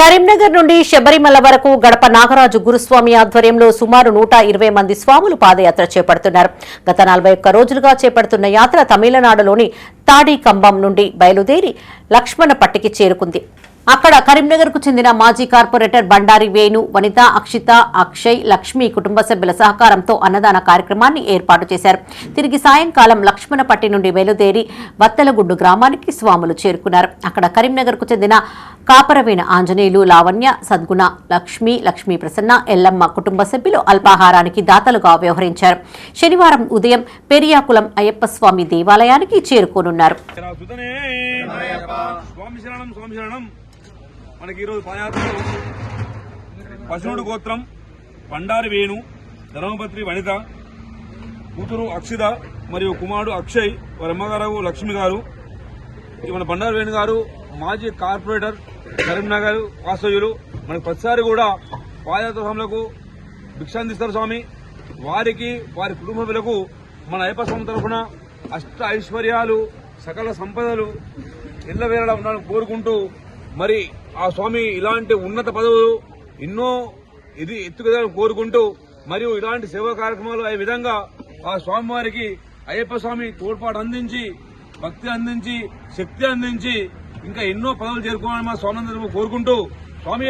కరీంనగర్ నుండి శబరిమల వరకు గడప నాగరాజు గురుస్వామి ఆధ్వర్యంలో సుమారు నూట ఇరవై మంది స్వాములు పాదయాత్ర చేపడుతున్నారు. గత నలభై ఒక్క రోజులుగా చేపడుతున్న యాత్ర తమిళనాడులోని తాడికంబం నుండి బయలుదేరి లక్ష్మణపట్టికి చేరుకుంది. అక్కడ కరీంనగర్కు చెందిన మాజీ కార్పొరేటర్ బండారి వేణు వనిత అక్షిత అక్షయ్ లక్ష్మి కుటుంబ సభ్యుల సహకారంతో అన్నదాన కార్యక్రమాన్ని ఏర్పాటు చేశారు. తిరిగి సాయంకాలం లక్ష్మణపట్టి నుండి బయలుదేరి వత్తలగుడ్డు గ్రామానికి స్వాములు చేరుకున్నారు. అక్కడ కరీంనగర్కు చెందిన కాపరవేణ ఆంజనేయులు లావణ్య సద్గుణ లక్ష్మి లక్ష్మీ ప్రసన్న ఎల్లమ్మ కుటుంబ సభ్యులు అల్పాహారానికి దాతలుగా వ్యవహరించారు. శనివారం ఉదయం పెరియాకులం అయ్యప్ప స్వామి దేవాలయానికి చేరుకోనున్నారు. స్వామి పశువుడు గోత్రం పండారి వేణు ధర్మపత్రి వనిత కూతురు అక్షిత మరియు కుమారుడు అక్షయ్ వారి అమ్మగారు లక్ష్మి గారు ఇది మన బండారు వేణు గారు మాజీ కార్పొరేటర్ కరీంనగర్ వాస్తవ్యులు మనకు ప్రతిసారి కూడా పాదయాత్రలకు స్వాములకు భిక్షాందిస్తారు స్వామి. వారికి వారి కుటుంబీకులకు మన అయ్యప్ప స్వామి తరఫున అష్ట ఐశ్వర్యాలు సకల సంపదలు ఎల్లవేళలా ఉండాలని కోరుకుంటూ మరి ఆ స్వామి ఇలాంటి ఉన్నత పదవులు ఎన్నో ఇది ఎత్తుకదని కోరుకుంటూ మరియు ఇలాంటి సేవా కార్యక్రమాలు అయ్యే విధంగా ఆ స్వామివారికి అయ్యప్ప స్వామి తోడ్పాటు అందించి భక్తి అందించి శక్తి అందించి ఇంకా ఎన్నో పదవులు చేరుకోవాలని మా స్వామి కోరుకుంటూ స్వామి